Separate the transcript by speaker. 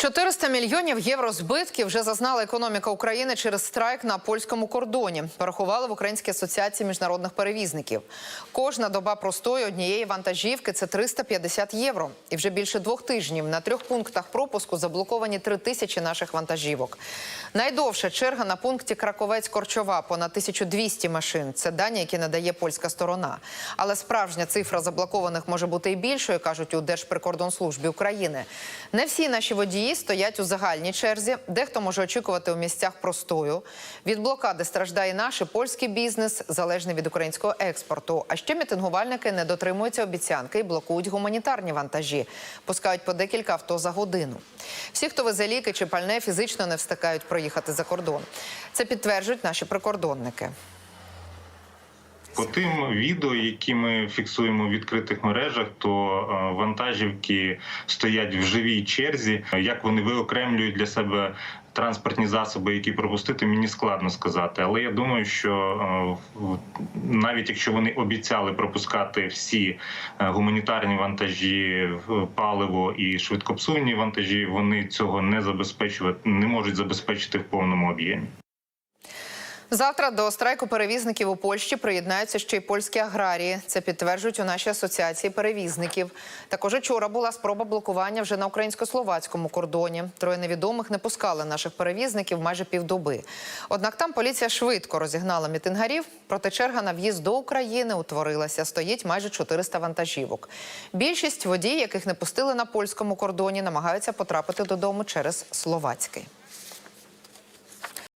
Speaker 1: 400 мільйонів євро збитків вже зазнала економіка України через страйк на польському кордоні. Порахували в Українській асоціації міжнародних перевізників. Кожна доба простою однієї вантажівки це 350 євро. І вже більше двох тижнів на трьох пунктах пропуску заблоковані три тисячі наших вантажівок. Найдовша черга на пункті Краковець-Корчова понад 1200 машин. Це дані, які надає польська сторона. Але справжня цифра заблокованих може бути і більшою, кажуть у Держприкордонслужбі України. Не всі наші водії стоять у загальній черзі. Дехто може очікувати у місцях простою. Від блокади страждає наш і польський бізнес, залежний від українського експорту. А ще мітингувальники не дотримуються обіцянки і блокують гуманітарні вантажі. Пускають по декілька авто за годину. Всі, хто везе ліки чи пальне, фізично не встигають проїхати за кордон. Це підтверджують наші прикордонники.
Speaker 2: По тим відео, які ми фіксуємо в відкритих мережах, то е, вантажівки стоять в живій черзі. Як вони виокремлюють для себе транспортні засоби, які пропустити, мені складно сказати. Але я думаю, що е, навіть якщо вони обіцяли пропускати всі е, гуманітарні вантажі, паливо і швидкопсувні вантажі, вони цього не забезпечувати не можуть забезпечити в повному об'ємі.
Speaker 1: Завтра до страйку перевізників у Польщі приєднаються ще й польські аграрії. Це підтверджують у нашій асоціації перевізників. Також вчора була спроба блокування вже на українсько-словацькому кордоні. Троє невідомих не пускали наших перевізників майже півдоби. Однак там поліція швидко розігнала мітингарів. Проте черга на в'їзд до України утворилася. Стоїть майже 400 вантажівок. Більшість водій, яких не пустили на польському кордоні, намагаються потрапити додому через словацький.